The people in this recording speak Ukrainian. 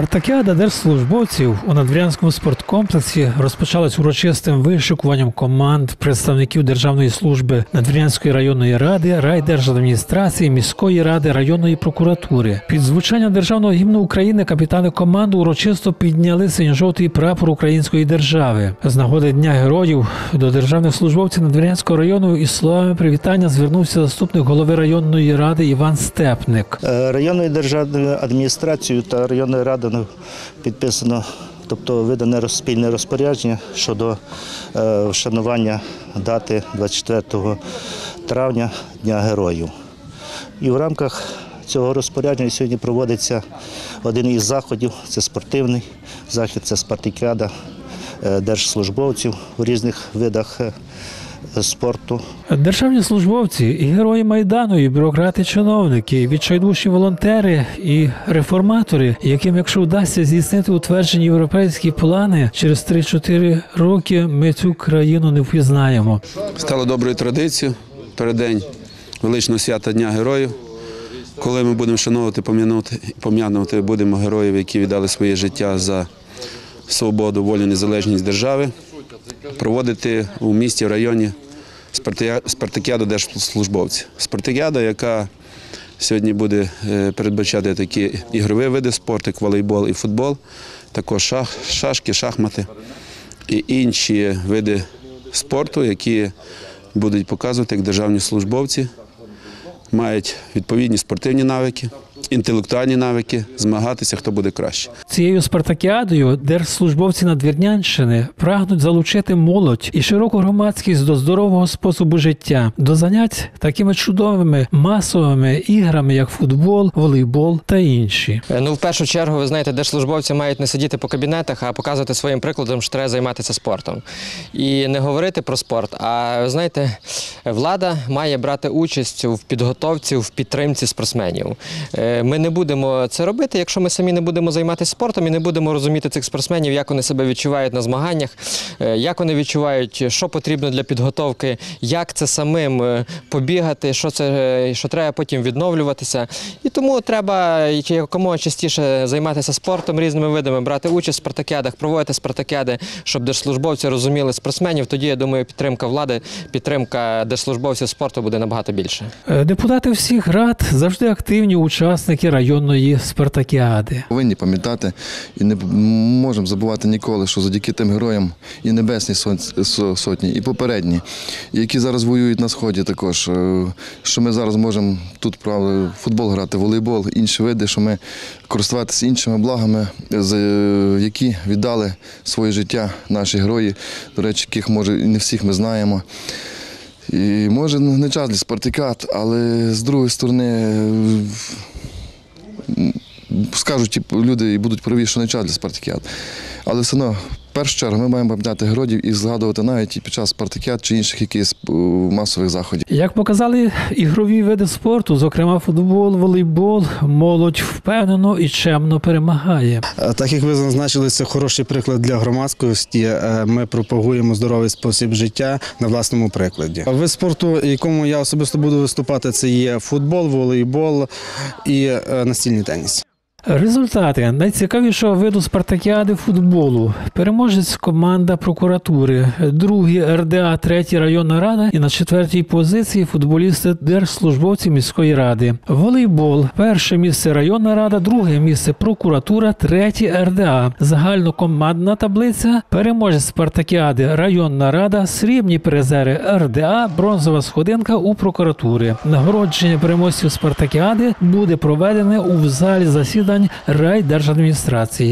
Спартакіада держслужбовців у надвірянському спорткомплексі розпочалась урочистим вишикуванням команд представників Державної служби Надвірянської районної ради, райдержадміністрації, міської ради, районної прокуратури. Під звучання державного гімну України капітани команди урочисто підняли синьо-жовтий прапор української держави. З нагоди Дня героїв до державних службовців Надвірянського району із словами привітання звернувся заступник голови районної ради Іван Степник. Е, Районною державною адміністрацією та районною радою підписано, тобто видане спільне розпорядження щодо е, вшанування дати 24 травня Дня Героїв. І в рамках цього розпорядження сьогодні проводиться один із заходів це спортивний захід, це спартакіада е, держслужбовців у різних видах е, спорту. Державні службовці і герої майдану, і бюрократи, чиновники, і відчайдушні волонтери і реформатори, яким, якщо вдасться здійснити утверджені європейські плани, через 3-4 роки ми цю країну не впізнаємо. Стало доброю традицією переддень величного свята Дня Героїв, коли ми будемо шановувати, пом'янути, пом'янувати будемо героїв, які віддали своє життя за свободу, волю, незалежність держави, проводити у місті, в районі спартакіаду держслужбовців. Спартакіада, яка сьогодні буде е, передбачати такі ігрові види спорту, як волейбол і футбол, також шах, шашки, шахмати і інші види спорту, які будуть показувати, як державні службовці мають відповідні спортивні навики, інтелектуальні навики, змагатися, хто буде краще. Цією спартакіадою держслужбовці Надвірнянщини прагнуть залучити молодь і широку громадськість до здорового способу життя, до занять такими чудовими масовими іграми, як футбол, волейбол та інші. Е, Ну, в першу чергу, ви знаєте, держслужбовці мають не сидіти по кабінетах, а показувати своїм прикладом, що треба займатися спортом. І не говорити про спорт. А ви знаєте, влада має брати участь в підготовці, в підтримці спортсменів. Ми не будемо це робити, якщо ми самі не будемо займатися спортом і не будемо розуміти цих спортсменів, як вони себе відчувають на змаганнях, е, як вони відчувають, що потрібно для підготовки, як це самим е, побігати, що це е, що треба потім відновлюватися. І тому треба якомога частіше займатися спортом різними видами, брати участь в спартакіадах, проводити спартакіади, щоб держслужбовці розуміли спортсменів. Тоді я думаю, підтримка влади, підтримка держслужбовців спорту буде набагато більше. Депутати всіх рад завжди активні учасники районної спартакіади. Повинні пам'ятати і не можемо забувати ніколи, що завдяки тим героям і Небесній сотні, і попередні, які зараз воюють на сході також. е, Що ми зараз можемо тут правда, футбол грати, волейбол, інші види, що ми користуватися іншими благами, які віддали своє життя наші герої, до речі, яких може і не всіх ми знаємо. І може не час для спартакіад, але з другої сторони. Скажуть ті люди і будуть праві, що не час для спартакіад. Але все одно, в першу чергу, ми маємо пам'ятати геродів і згадувати навіть під час спартакіад чи інших якихось е, масових заходів. Як показали ігрові види спорту, зокрема футбол, волейбол, молодь впевнено і чемно перемагає. Е, Так як ви зазначили, це хороший приклад для громадськості. Е, Ми пропагуємо здоровий спосіб життя на власному прикладі. Вид спорту, якому я особисто буду виступати, це є футбол, волейбол і настільний теніс. Результати найцікавішого виду спартакіади футболу. Переможець команда прокуратури, другий РДА, третій районна рада і на четвертій позиції футболісти держслужбовці міської ради. Волейбол, перше місце районна рада, друге місце прокуратура, третє РДА. Загальнокомандна таблиця. Переможець спартакіади районна рада, срібні призери РДА, бронзова сходинка у прокуратури. Нагородження переможців спартакіади буде проведене у залі засідань райдержадміністрації.